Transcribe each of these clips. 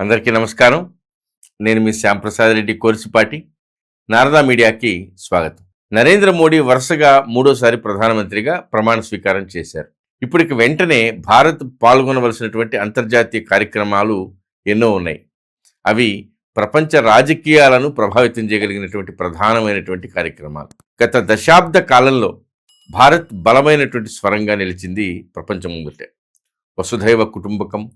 అందరికీ నమస్కారం. నేను మీ శ్యాంప్రసాద్ రెడ్డి కోర్సిపాటి నారదా మీడియాకి స్వాగతం. నరేంద్ర మోడీ వరుసగా మూడోసారి ప్రధానమంత్రిగా ప్రమాణ స్వీకారం చేశారు. ఇప్పటికి వెంటనే భారత్ పాల్గొనవలసినటువంటి అంతర్జాతీయ కార్యక్రమాలు ఎన్నో ఉన్నాయి. అవి ప్రపంచ రాజకీయాలను ప్రభావితం చేయగలిగినటువంటి ప్రధానమైనటువంటి కార్యక్రమాలు. గత దశాబ్ద కాలంలో భారత్ బలమైనటువంటి స్వరంగా నిలిచింది ప్రపంచం ముందుటే. వసుధైవ కుటుంబకం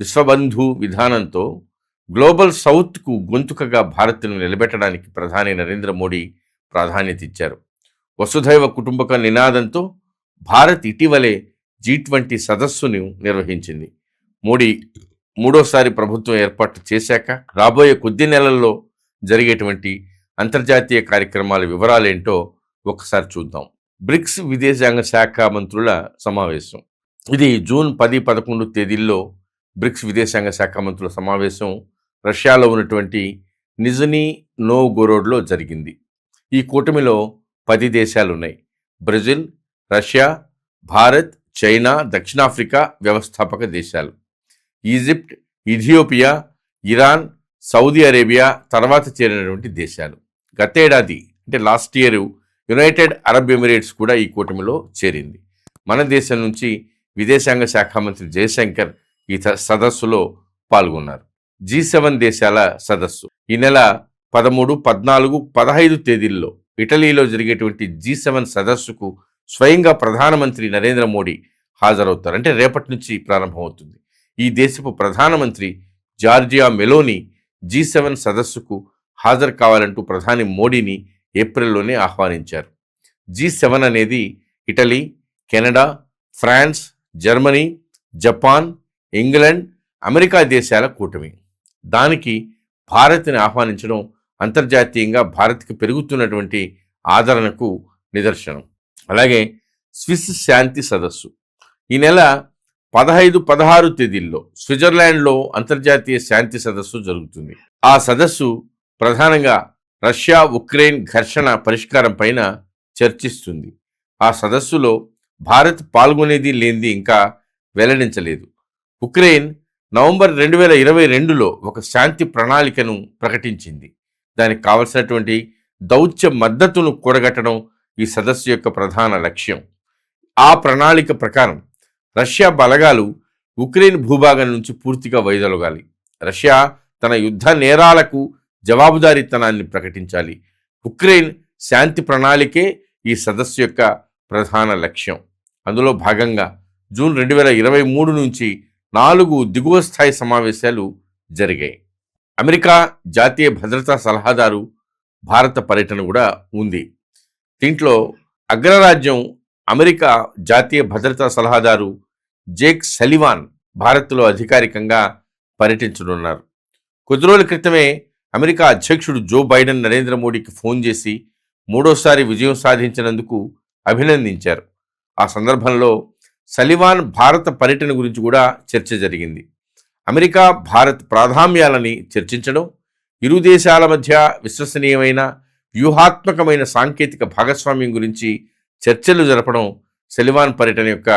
విశ్వబంధు విధానంతో గ్లోబల్ సౌత్కు గొంతుకగా భారత్ను నిలబెట్టడానికి ప్రధాని నరేంద్ర మోడీ ప్రాధాన్యత ఇచ్చారు. వసుధైవ కుటుంబక నినాదంతో భారత్ ఇటీవలే జీ ట్వంటీ సదస్సును నిర్వహించింది. మోడీ మూడోసారి ప్రభుత్వం ఏర్పాటు చేశాక రాబోయే కొద్ది నెలల్లో జరిగేటువంటి అంతర్జాతీయ కార్యక్రమాల వివరాలేంటో ఒకసారి చూద్దాం. బ్రిక్స్ విదేశాంగ శాఖ మంత్రుల సమావేశం. ఇది జూన్ పది పదకొండు తేదీల్లో బ్రిక్స్ విదేశాంగ శాఖ మంత్రుల సమావేశం రష్యాలో ఉన్నటువంటి నిజనీ నోగోరోడ్లో జరిగింది. ఈ కూటమిలో పది దేశాలు ఉన్నాయి బ్రెజిల్ రష్యా భారత్ చైనా దక్షిణాఫ్రికా వ్యవస్థాపక దేశాలు. Egypt Ethiopia Iran Saudi Arabia తర్వాత చేరినటువంటి దేశాలు. గతేడాది అంటే last year United Arab Emirates కూడా ఈ కూటమిలో చేరింది. మన దేశం నుంచి విదేశాంగ శాఖ మంత్రి జయశంకర్ ఈ సదస్సులో పాల్గొన్నారు. జీ సెవెన్ దేశాల సదస్సు. ఈ నెల పదమూడు పద్నాలుగు పదహైదు తేదీల్లో ఇటలీలో జరిగేటువంటి జీ సెవెన్ సదస్సుకు స్వయంగా ప్రధానమంత్రి నరేంద్ర మోడీ హాజరవుతారు. అంటే రేపటి నుంచి ప్రారంభమవుతుంది. ఈ దేశపు ప్రధానమంత్రి జార్జియా మెలోని జీ సెవెన్ సదస్సుకు హాజరు కావాలంటూ ప్రధాని మోడీని ఏప్రిల్లోనే ఆహ్వానించారు. జీ సెవెన్ అనేది Italy Canada France Germany Japan England America దేశాల కూటమి. దానికి భారత్ని ఆహ్వానించడం అంతర్జాతీయంగా భారత్కి పెరుగుతున్నటువంటి ఆదరణకు నిదర్శనం. అలాగే స్విస్ శాంతి సదస్సు. ఈ నెల పదహైదు పదహారు తేదీల్లో స్విట్జర్లాండ్లో అంతర్జాతీయ శాంతి సదస్సు జరుగుతుంది. ఆ సదస్సు ప్రధానంగా రష్యా ఉక్రెయిన్ ఘర్షణ పరిష్కారం పైన చర్చిస్తుంది. ఆ సదస్సులో భారత్ పాల్గొనేది లేనిది ఇంకా వెల్లడించలేదు. ఉక్రెయిన్ నవంబర్ రెండు వేల ఇరవై రెండులో ఒక శాంతి ప్రణాళికను ప్రకటించింది. దానికి కావలసినటువంటి దౌత్య మద్దతును కూడగట్టడం ఈ సదస్సు యొక్క ప్రధాన లక్ష్యం. ఆ ప్రణాళిక ప్రకారం రష్యా బలగాలు ఉక్రెయిన్ భూభాగం నుంచి పూర్తిగా వైదొలగాలి. రష్యా తన యుద్ధ నేరాలకు జవాబుదారీతనాన్ని ప్రకటించాలి. ఉక్రెయిన్ శాంతి ప్రణాళికే ఈ సదస్సు యొక్క ప్రధాన లక్ష్యం. అందులో భాగంగా జూన్ రెండు వేల ఇరవై మూడు నుంచి నాలుగు దిగువ స్థాయి సమావేశాలు జరిగాయి. అమెరికా జాతీయ భద్రతా సలహాదారు భారత పర్యటన కూడా ఉంది. దీంట్లో అగ్రరాజ్యం అమెరికా జాతీయ భద్రతా సలహాదారు జేక్ సలివాన్ భారత్లో అధికారికంగా పర్యటించనున్నారు. కొద్ది రోజుల క్రితమే అమెరికా అధ్యక్షుడు జో బైడెన్ నరేంద్ర మోడీకి ఫోన్ చేసి మూడోసారి విజయం సాధించినందుకు అభినందించారు. ఆ సందర్భంలో సలివాన్ భారత పర్యటన గురించి కూడా చర్చ జరిగింది. అమెరికా భారత్ ప్రాధాన్యాలని చర్చించడం ఇరు దేశాల మధ్య విశ్వసనీయమైన వ్యూహాత్మకమైన సాంకేతిక భాగస్వామ్యం గురించి చర్చలు జరపడం సెలివాన్ పర్యటన యొక్క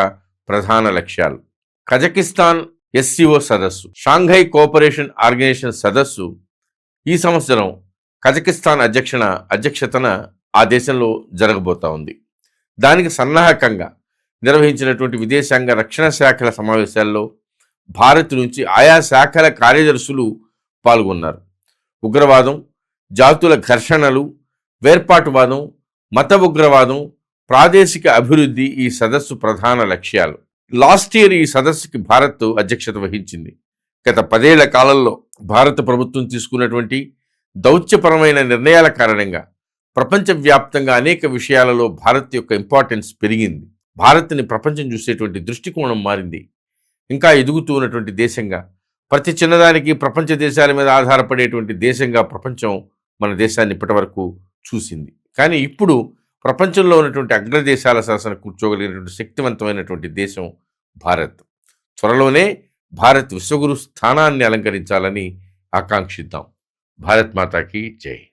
ప్రధాన లక్ష్యాలు. కజకిస్తాన్ ఎస్సీఓ సదస్సు షాంఘై కోఆపరేషన్ ఆర్గనైజేషన్ సదస్సు ఈ సంవత్సరం కజకిస్తాన్ అధ్యక్షన అధ్యక్షతన ఆ దేశంలో జరగబోతా ఉంది. దానికి సన్నాహకంగా నిర్వహించినటువంటి విదేశాంగ రక్షణ శాఖల సమావేశాల్లో భారత్ నుంచి ఆయా శాఖల కార్యదర్శులు పాల్గొన్నారు. ఉగ్రవాదం జాతుల ఘర్షణలు వేర్పాటువాదం మత ఉగ్రవాదం ప్రాదేశిక అభివృద్ధి ఈ సదస్సు ప్రధాన లక్ష్యాలు. లాస్ట్ ఇయర్ ఈ సదస్సుకి భారత్ అధ్యక్షత వహించింది. గత పదేళ్ళ కాలంలో భారత ప్రభుత్వం తీసుకున్నటువంటి దౌత్యపరమైన నిర్ణయాల కారణంగా ప్రపంచవ్యాప్తంగా అనేక విషయాలలో భారత్ యొక్క ఇంపార్టెన్స్ పెరిగింది. భారత్ని ప్రపంచం చూసేటువంటి దృష్టికోణం మారింది. ఇంకా ఎదుగుతూ ఉన్నటువంటి దేశంగా ప్రతి చిన్నదానికి ప్రపంచ దేశాల మీద ఆధారపడేటువంటి దేశంగా ప్రపంచం మన దేశాన్ని ఇప్పటివరకు చూసింది. కానీ ఇప్పుడు ప్రపంచంలో ఉన్నటువంటి అగ్రదేశాల శాసన కూర్చోగలిగినటువంటి శక్తివంతమైనటువంటి దేశం భారత్. త్వరలోనే భారత్ విశ్వగురు స్థానాన్ని అలంకరించాలని ఆకాంక్షిద్దాం. భారత్ మాతాకి జై.